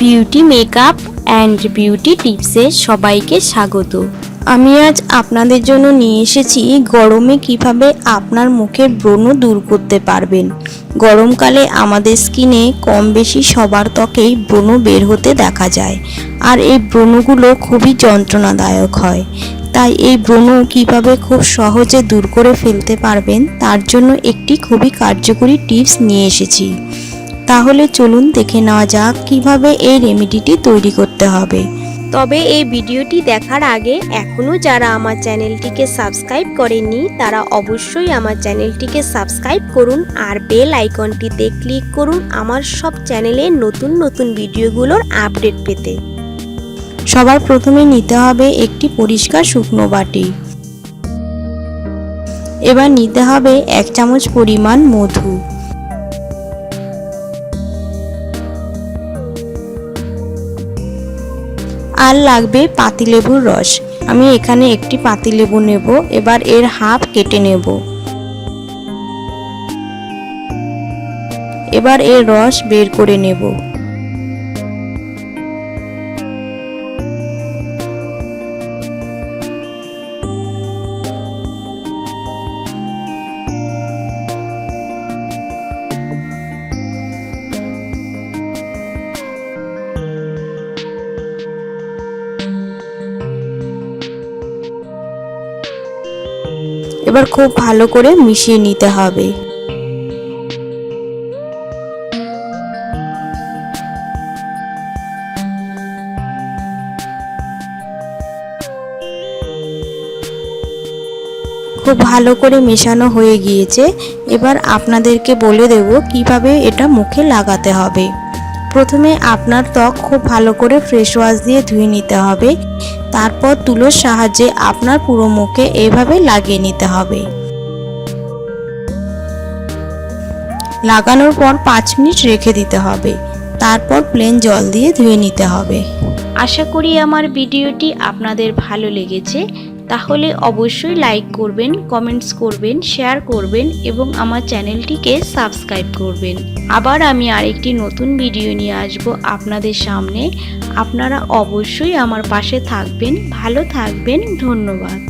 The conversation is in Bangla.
বিউটি মেকআপ অ্যান্ড বিউটি টিপসে সবাইকে স্বাগত। আমি আজ আপনাদের জন্য নিয়ে এসেছি গরমে কীভাবে আপনার মুখের ব্রণ দূর করতে পারবেন। গরমকালে আমাদের স্কিনে কম বেশি সবার ত্বকেই ব্রণ বের হতে দেখা যায়, আর এই ব্রণগুলো খুবই যন্ত্রণাদায়ক হয়। তাই এই ব্রণ কীভাবে খুব সহজে দূর করে ফেলতে পারবেন, তার জন্য একটি খুবই কার্যকরী টিপস নিয়ে এসেছি। তাহলে চলুন দেখে নেওয়া যাক কীভাবে এই রেমেডিটি তৈরি করতে হবে। তবে এই ভিডিওটি দেখার আগে এখনও যারা আমার চ্যানেলটিকে সাবস্ক্রাইব করেননি, তারা অবশ্যই আমার চ্যানেলটিকে সাবস্ক্রাইব করুন আর বেল আইকনটিতে ক্লিক করুন আমার সব চ্যানেলে নতুন নতুন ভিডিওগুলোর আপডেট পেতে। সবার প্রথমে নিতে হবে একটি পরিষ্কার শুকনো বাটি। এবার নিতে হবে এক চামচ পরিমাণ মধু। আর লাগবে পাতিলেবুর রস। আমি এখানে একটি পাতিলেবু নেব, এবার এর হাফ কেটে নেব। এবার এর রস বের করে নেব। এবার খুব ভালো করে মিশিয়ে নিতে হবে। খুব ভালো করে মেশানো হয়ে গিয়েছে। এবার আপনাদেরকে বলে দেব কীভাবে এটা মুখে লাগাতে হবে। প্রথমে আপনার ত্বক খুব ভালো করে ফ্রেশ ওয়াশ দিয়ে ধুয়ে নিতে হবে। তারপর তুলোর সাহায্যে আপনার পুরো মুখে এভাবে লাগিয়ে নিতে হবে। লাগানোর পর পাঁচ মিনিট রেখে দিতে হবে। তারপর প্লেন জল দিয়ে ধুয়ে নিতে হবে। আশা করি আমার ভিডিওটি আপনাদের ভালো লেগেছে। তাহলে অবশ্যই লাইক করবেন কমেন্টস করবেন শেয়ার করবেন এবং আমার চ্যানেলটিকে সাবস্ক্রাইব করবেন। আবার আমি আরেকটি নতুন ভিডিও নিয়ে আসব আপনাদের সামনে। আপনারা অবশ্যই আমার পাশে থাকবেন। ভালো থাকবেন। ধন্যবাদ।